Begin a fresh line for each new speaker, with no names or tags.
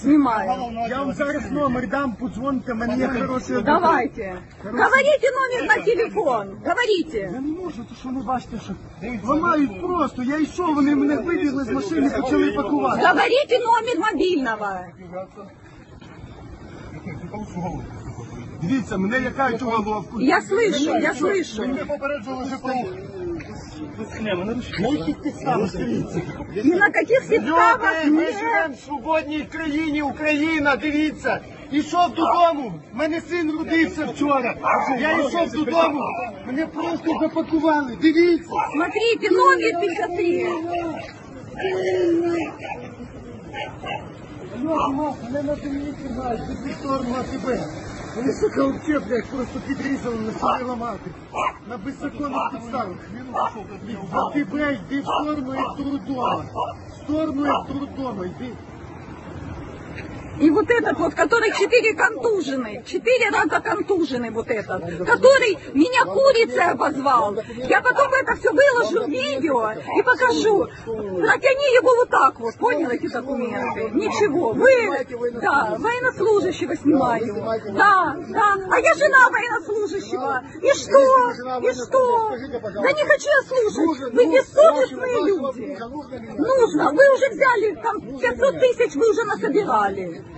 Снимаю.
Я вам зараз номер дам, подзвоните, мене є хороший адвокат.
Давайте. Говорите номер на телефон. Говорите.
Я не можу, то що не бачите, що ламають просто. Я йшов, вони мене вибігли з машини, почали пакувати.
Говорите номер мобильного.
Дивіться, мене лякають у головку.
Я слышу, я слышу.
Мене попереджували вже про... На яких підставах?
Ни на каких підставах
Люди, ми
не...
живемо в свободній країні, Україна, дивіться. Ішов додому, в мене син родився вчора. Я йшов додому, мене просто запакували. Дивіться.
Смотрите, номер 53.
Мене на землі тримають, безпідставно тебе. Вони, сука, вообще, блядь, просто підрізали на собі ламати. На беззаконних підставах. Ти, блядь, йди в сторону як до. В сторону як до йди.
И вот этот вот, который четыре контужены, четыре раза контужены вот этот, который меня курицей обозвал. Я потом это все выложу в видео и покажу. Протяни его вот так вот, понял эти документы? Ничего, вы, да, военнослужащего снимаю. Да, да, а я жена военнослужащего. И что? И что? Да не хочу я слушать. Вы бессовестные люди. Нужно. Вы уже взяли там 500 тысяч, вы уже насобирали. वाले हैं।